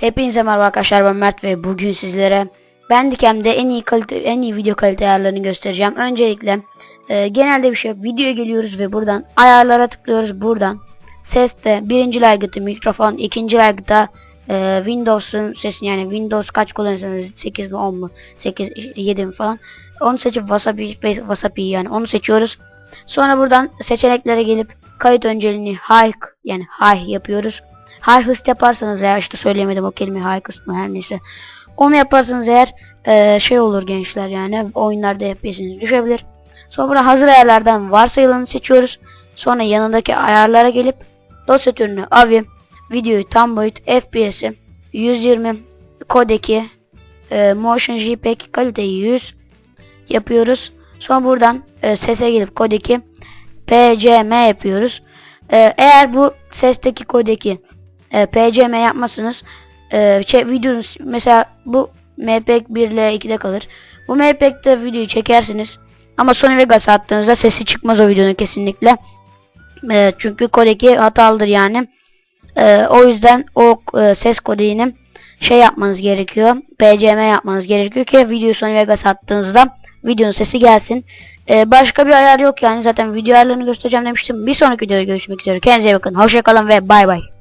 Hepinize merhaba arkadaşlar ben Mert ve bugün sizlere Bandicam'de en iyi kalite en iyi video kalite ayarlarını göstereceğim. Öncelikle e, genelde bir şey yok. Videoya geliyoruz ve buradan ayarlara tıklıyoruz. Buradan seste birinci aygıtı mikrofon, ikinci aygıta e, Windows'un sesini yani Windows kaç kullanırsanız 8 mi 10 mu 8 7 mi falan onu seçip Wasabi Wasabi yani onu seçiyoruz. Sonra buradan seçeneklere gelip kayıt önceliğini high yani high yapıyoruz. High hız yaparsanız veya işte söyleyemedim o kelimeyi high kısmı her neyse. Onu yaparsanız eğer e, şey olur gençler yani oyunlarda FPS'iniz düşebilir. Sonra hazır ayarlardan varsayılanı seçiyoruz. Sonra yanındaki ayarlara gelip dosya türünü AVI, videoyu tam boyut, FPS'i 120, kodeki, e, Motion JPEG kaliteyi 100 yapıyoruz. Sonra buradan e, sese gelip kodeki PCM yapıyoruz. E, eğer bu sesteki kodeki e, PCM yapmazsınız e, şey videonun mesela bu MPEG 1 ile 2'de kalır. Bu MPEG'de videoyu çekersiniz. Ama Sony Vegas attığınızda sesi çıkmaz o videonun kesinlikle. E, çünkü kodeki hatalıdır yani. E, o yüzden o e, ses kodini şey yapmanız gerekiyor. PCM yapmanız gerekiyor ki videoyu Sony Vegas attığınızda videonun sesi gelsin. E, başka bir ayar yok yani zaten video ayarlarını göstereceğim demiştim. Bir sonraki videoda görüşmek üzere. Kendinize bakın. Hoşçakalın ve bay bay.